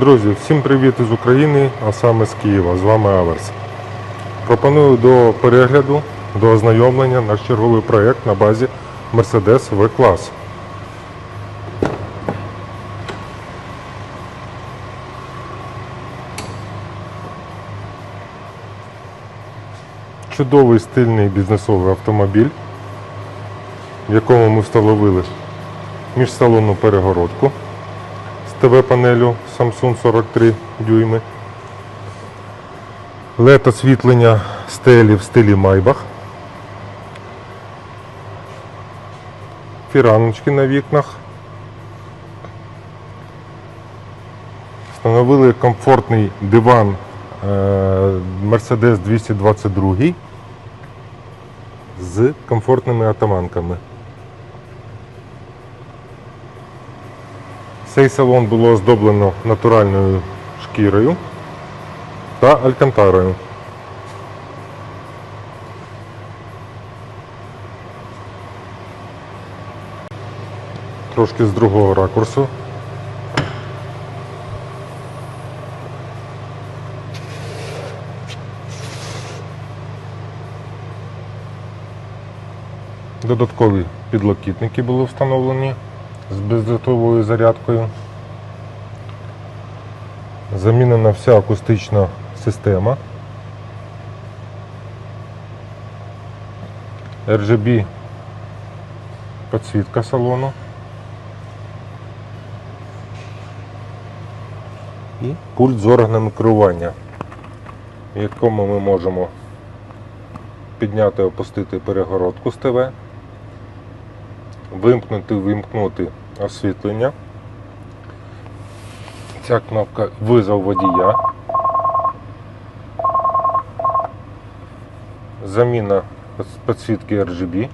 Друзі, всім привіт із України, а саме з Києва. З вами Аверс. Пропоную до перегляду, до ознайомлення наш черговий проєкт на базі Mercedes V-клас. Чудовий стильний бізнесовий автомобіль, в якому ми встановили міжсалонну перегородку ТВ-панелю Samsung 43 дюйми. LED освітлення стелі в стилі Майбах. Фіраночки на вікнах. Встановили комфортний диван е, Mercedes 222 з комфортними атаманками. Цей салон було оздоблено натуральною шкірою та алькантарою. Трошки з другого ракурсу. Додаткові підлокітники були встановлені з бездротовою зарядкою. Замінена вся акустична система. RGB підсвітка салону. І пульт з органами керування, в якому ми можемо підняти опустити перегородку з ТВ, вимкнути, вимкнути освітлення. Ця кнопка визов водія. Заміна підсвітки RGB.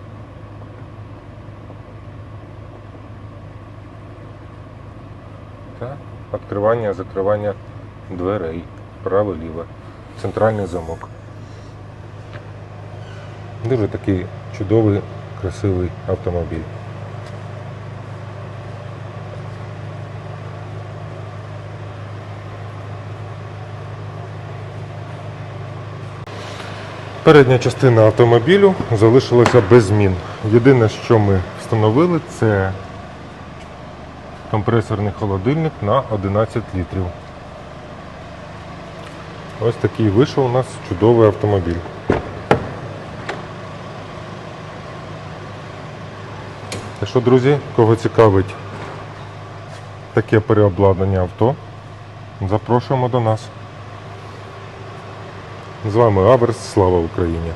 Та відкривання, закривання дверей. Право-ліве. Центральний замок. Дуже такий чудовий, красивий автомобіль. Передня частина автомобілю залишилася без змін. Єдине, що ми встановили, це компресорний холодильник на 11 літрів. Ось такий вийшов у нас чудовий автомобіль. Так що, друзі, кого цікавить таке переобладнання авто, запрошуємо до нас. З вами Аверс. Слава Україні!